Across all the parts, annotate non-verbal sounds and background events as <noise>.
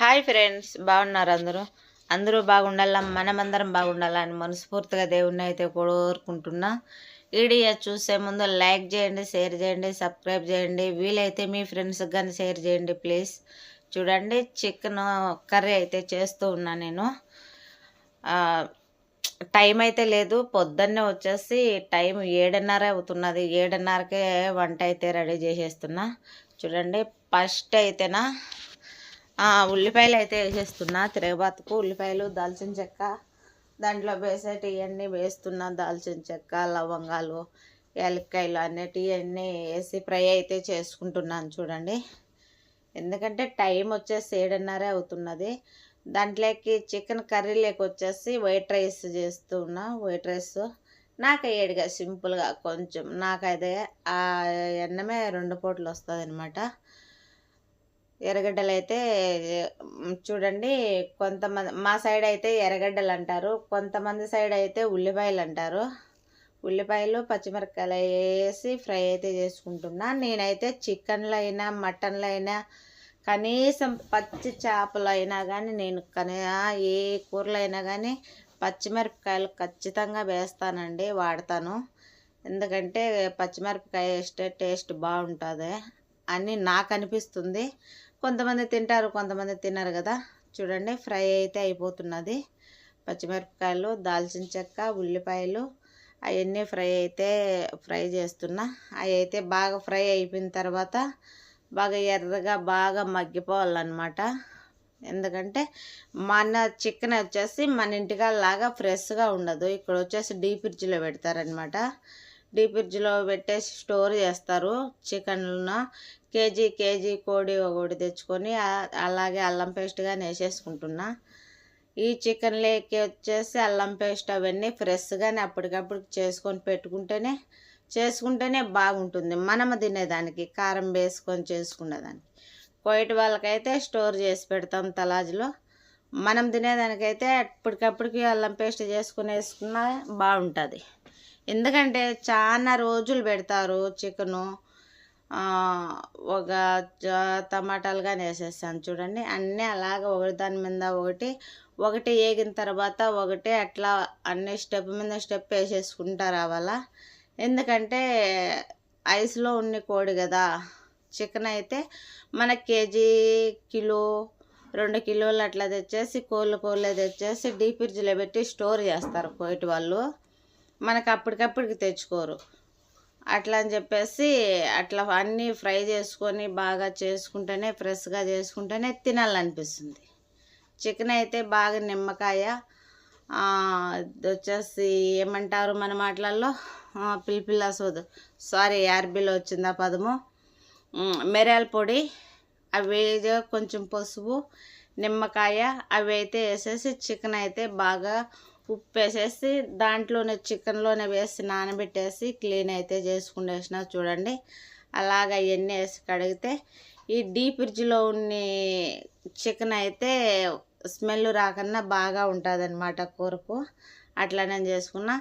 Hi friends బాగున్నారు అందరూ? అందరూ బాగుండాలా? మనమందరం బాగుండాలా అని మనస్ఫూర్తిగా దేవుణ్ణి అయితే కోరుకుంటున్నా. వీడియో చూసే ముందు లైక్ చేయండి షేర్ చేయండి సబ్స్క్రైబ్ చేయండి. వీలైతే మీ ఫ్రెండ్స్కి కానీ షేర్ చేయండి ప్లీజ్. చూడండి చికెన్ కర్రీ అయితే చేస్తూ ఉన్నా నేను. టైం అయితే లేదు పొద్దున్నే వచ్చేసి టైం ఏడున్నర అవుతున్నది. ఏడున్నరకే వంట అయితే రెడీ చేసేస్తున్నా. చూడండి ఫస్ట్ అయితేనా ఉల్లిపాయలు అయితే వేసేస్తున్నా తిరగబాతుకు ఉల్లిపాయలు దాల్చిన చెక్క దాంట్లో వేసేటి ఇవన్నీ వేస్తున్నా దాల్చిన చెక్క లవంగాలు యాలక్కాయలు అన్నిటివి అన్నీ వేసి ఫ్రై అయితే చేసుకుంటున్నాను చూడండి. ఎందుకంటే టైం వచ్చేసి ఏడున్నరే అవుతున్నది. దాంట్లోకి చికెన్ కర్రీ లేక వచ్చేసి వైట్ రైస్ చేస్తున్నా వైట్ రైస్ నాకు ఏడుగా సింపుల్గా కొంచెం నాకైతే ఆ ఎన్నమే రెండు పూటలు వస్తుంది అనమాట ఎర్రగడ్డలు అయితే చూడండి కొంతమంది మా సైడ్ అయితే ఎర్రగడ్డలు అంటారు కొంతమంది సైడ్ అయితే ఉల్లిపాయలు అంటారు ఉల్లిపాయలు పచ్చిమిరపకాయలు వేసి ఫ్రై అయితే చేసుకుంటున్నా. నేనైతే చికెన్లో అయినా మటన్లో అయినా కనీసం పచ్చి చేపలు అయినా కానీ నేను కనీ ఏ కూరలు అయినా కానీ పచ్చిమిరపకాయలు ఖచ్చితంగా వేస్తానండి వాడతాను. ఎందుకంటే పచ్చిమిరపకాయ వేస్తే టేస్ట్ బాగుంటుంది. అని నాకు అనిపిస్తుంది కొంతమంది తింటారు కొంతమంది తినరు కదా. చూడండి ఫ్రై అయితే అయిపోతున్నది. పచ్చిమిరపకాయలు దాల్చిన చెక్క ఉల్లిపాయలు అవన్నీ ఫ్రై అయితే ఫ్రై చేస్తున్నా. అవి అయితే బాగా ఫ్రై అయిపోయిన తర్వాత బాగా ఎర్రగా బాగా మగ్గిపోవాలన్నమాట. ఎందుకంటే మన చికెన్ వచ్చేసి మన ఇంటికాడ లాగా ఫ్రెష్గా ఉండదు. ఇక్కడ వచ్చేసి డీప్ ఫ్రిడ్జ్లో పెడతారనమాట డీప్ ఫ్రిడ్జ్లో పెట్టేసి స్టోర్ చేస్తారు. చికెన్ కేజీ కేజీ కోడి ఒకటి తెచ్చుకొని అలాగే అల్లం పేస్ట్గా వేసేసుకుంటున్నా. ఈ చికెన్లోకి వచ్చేసి అల్లం పేస్ట్ అవన్నీ ఫ్రెష్గానే అప్పటికప్పుడు చేసుకొని పెట్టుకుంటేనే చేసుకుంటేనే బాగుంటుంది. మనము తినేదానికి కారం వేసుకొని చేసుకునేదానికి కోయిట్ వాళ్ళకైతే స్టోర్ చేసి పెడతాం తలాజ్లో. మనం తినేదానికైతే అప్పటికప్పటికి అల్లం పేస్ట్ చేసుకుని వేసుకున్నా బాగుంటుంది. ఎందుకంటే చాలా రోజులు పెడతారు చికెను. ఒక జ- టమాటాలు కానీ వేసేస్తాను చూడండి. అన్నీ అలాగ ఒకటి దాని మీద ఒకటి ఒకటి వేగిన తర్వాత ఒకటి అట్లా అన్ని స్టెప్ మీద స్టెప్ వేసేసుకుంటా రావాలా ఎందుకంటే ఐస్లో ఉన్న కోడి కదా చికెన్ అయితే మన కేజీ కిలో రెండు కిలోలు అట్లా తెచ్చేసి కోళ్ళు కోళ్ళే తెచ్చేసి డీప్ ఫ్రిడ్జ్లో పెట్టి స్టోర్ చేస్తారు కోయటి వాళ్ళు. మనకు అప్పటికప్పటికి తెచ్చుకోరు. అట్లా అని చెప్పేసి అట్లా అన్నీ ఫ్రై చేసుకొని బాగా చేసుకుంటేనే ఫ్రెష్గా చేసుకుంటేనే తినాలనిపిస్తుంది. చికెన్ అయితే బాగా నిమ్మకాయ వచ్చేసి ఏమంటారు మన మాటలలో ఆ, పిలిపిల్ల సోదు. సారీ ఆర్బీలో వచ్చింది ఆ పదము. మిరియాల పొడి అవి కొంచెం పసుపు నిమ్మకాయ అవి అయితే వేసేసి చికెన్ అయితే బాగా ఉప్పు వేసేసి దాంట్లోనే చికెన్లోనే వేసి నానబెట్టేసి క్లీన్ అయితే చేసుకునేసిన చూడండి. అలాగ అవన్నీ వేసి కడిగితే ఈ డీప్ ఫ్రిడ్జ్లో ఉన్న చికెన్ అయితే స్మెల్ రాకన్నా బాగా ఉంటుంది అనమాట కూరకు. అట్లా నేను చేసుకున్నా.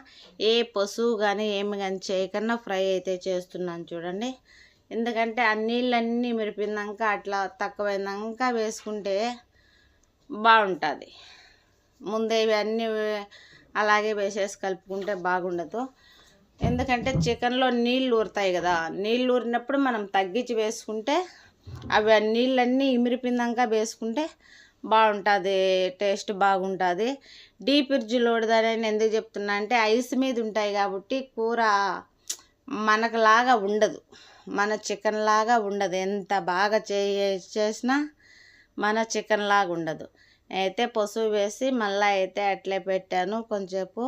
ఏ పశువు కానీ ఏమి కానీ చేయకన్నా ఫ్రై అయితే చేస్తున్నాను చూడండి. ఎందుకంటే ఆ నీళ్ళన్నీ మిరిపిందాక అట్లా తక్కువైందాక వేసుకుంటే బాగుంటుంది. ముందే ఇవన్నీ అలాగే వేసేసి కలుపుకుంటే బాగుండదు. ఎందుకంటే చికెన్లో నీళ్ళు ఊరుతాయి కదా నీళ్ళు ఊరినప్పుడు మనం తగ్గించి వేసుకుంటే అవి ఆ నీళ్ళన్నీ ఇమిరిపిందాక వేసుకుంటే బాగుంటుంది టేస్ట్ బాగుంటుంది. డీప్ ఫ్రిడ్జ్లో నేను ఎందుకు చెప్తున్నా అంటే ఐస్ మీద ఉంటాయి కాబట్టి కూర మనకులాగా ఉండదు మన చికెన్ లాగా ఉండదు. ఎంత బాగా చే చేసినా మన చికెన్ లాగా ఉండదు. అయితే పసుపు వేసి మళ్ళీ అయితే అట్లే పెట్టాను కొంచెంసేపు.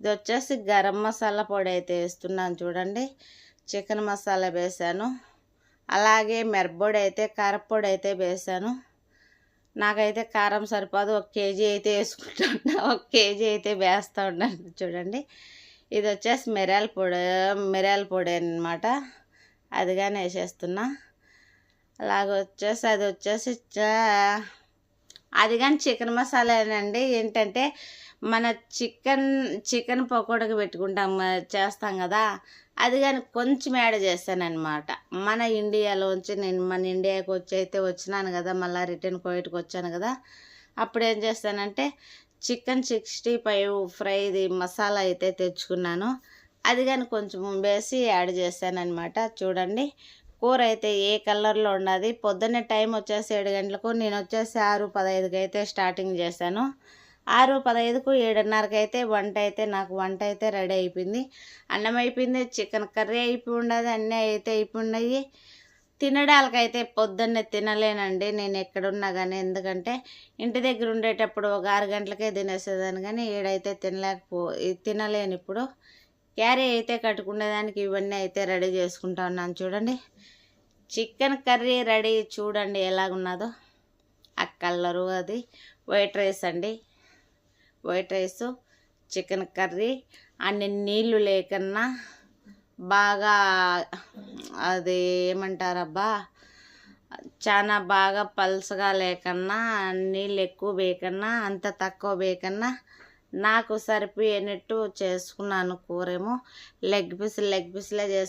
ఇది వచ్చేసి గరం మసాలా పొడి అయితే వేస్తున్నాను చూడండి. చికెన్ మసాలా వేసాను. అలాగే మిరపొడి అయితే కారపొడి అయితే వేసాను. నాకైతే కారం సరిపోదు. ఒక కేజీ అయితే వేసుకుంటా <laughs> ఒక కేజీ అయితే వేస్తూ ఉన్నాను చూడండి. ఇది వచ్చేసి మిరియాల పొడి మిరియాల పొడి అనమాట అది కానీ వేసేస్తున్నా. అలాగ వచ్చేసి అది వచ్చేసి చా- అది కానీ చికెన్ మసాలానండి ఏంటంటే మన చికెన్ చికెన్ పకోడీకి పెట్టుకుంటాం చేస్తాం కదా. అది కానీ కొంచెం యాడ్ చేస్తానన్నమాట. మన ఇండియాలోంచి నేను మన ఇండియాకి వచ్చి అయితే వచ్చినాను కదా మళ్ళీ రిటర్న్ కోయిట్కి వచ్చాను కదా. అప్పుడు ఏం చేస్తానంటే చికెన్ సిక్స్టీ ఫైవ్ ఫ్రైది మసాలా అయితే తెచ్చుకున్నాను. అది కానీ కొంచెం వేసి యాడ్ చేశానన్నమాట చూడండి. కూర అయితే ఏ కలర్లో ఉన్నది పొద్దున్నే టైం వచ్చేసి ఏడు గంటలకు నేను వచ్చేసి ఆరు పదహైదుకి అయితే స్టార్టింగ్ చేశాను. ఆరు పదహైదుకు ఏడున్నరకి అయితే వంట అయితే నాకు వంట అయితే రెడీ అయిపోయింది. అన్నం అయిపోయింది చికెన్ కర్రీ అయిపోయి ఉండదు అన్నీ అయితే అయిపోయి ఉన్నాయి. తినడానికైతే పొద్దున్నే తినలేనండి నేను ఎక్కడున్నా కానీ ఎందుకంటే ఇంటి దగ్గర ఉండేటప్పుడు ఒక ఆరు గంటలకే తినేసేదాన్ని కానీ ఏడైతే తినలేకపో తినలేను ఇప్పుడు క్యారీ అయితే కట్టుకునేదానికి ఇవన్నీ అయితే రెడీ చేసుకుంటా ఉన్నాను. చూడండి చికెన్ కర్రీ రెడీ చూడండి ఎలాగున్నదో. ఆ కలరు అది. వైట్ రైస్ అండి. వైట్ రైస్ చికెన్ కర్రీ అన్ని నీళ్ళు లేకన్నా బాగా అది ఏమంటారబ్బా చాలా బాగా పల్సగా లేకన్నా నీళ్ళు ఎక్కువ వేయకన్నా అంత తక్కువ వేయకన్నా నాకు సరిపోయేటట్టు చేసుకున్నాను కూరేమో. లెగ్ పీస్ లెగ్ పీస్లే చేసుకున్నాను